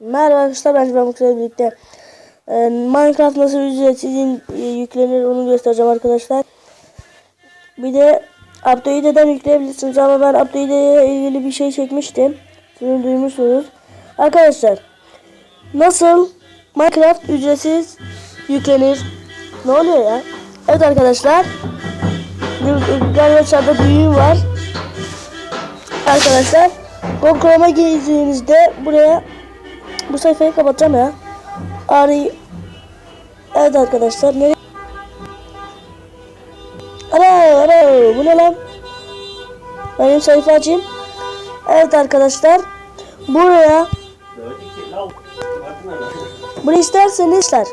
Merhaba arkadaşlar ben ben Mutlu'yla birlikte e, Minecraft nasıl ücretsiz e, yüklenir onu göstereceğim arkadaşlar. Bir de Update'den yükleyebilirsiniz ama ben Update'e ilgili bir şey çekmiştim. Sizin duymuşsunuz. Arkadaşlar nasıl Minecraft ücretsiz yüklenir? Ne oluyor ya? Evet arkadaşlar. Galiba büyüğüm var. Arkadaşlar Chrome'a girdiğinizde buraya bu sayfayı kapatacağım ya. Arayı Evet arkadaşlar ne Ara ara bu ne lan? Benim sayfa açayım. Evet arkadaşlar buraya bunu isterseniz ister.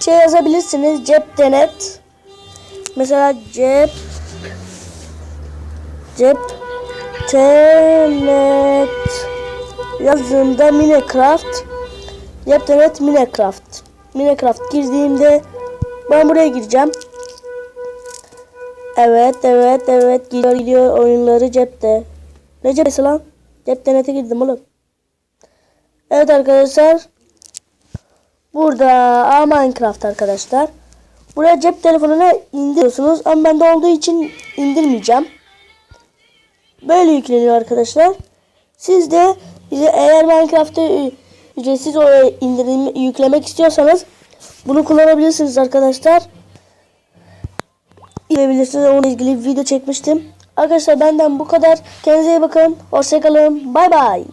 Şey yazabilirsiniz cep denet. Mesela cep cep tenet yazdığımda Minecraft cep denet Minecraft Minecraft girdiğimde ben buraya gireceğim. Evet evet evet gidiyor gidiyor oyunları cepte. Ne ceptesi lan? Cep denete girdim oğlum. Evet arkadaşlar. Burada Minecraft arkadaşlar. Buraya cep telefonuna indiriyorsunuz ama bende olduğu için indirmeyeceğim. Böyle yükleniyor arkadaşlar. Siz de eğer Minecraft'ı ücretsiz indirim yüklemek istiyorsanız bunu kullanabilirsiniz arkadaşlar. İlebilirsiniz. Onunla ilgili video çekmiştim. Arkadaşlar benden bu kadar. Kendinize iyi bakın. Hoşçakalın. Bay bay.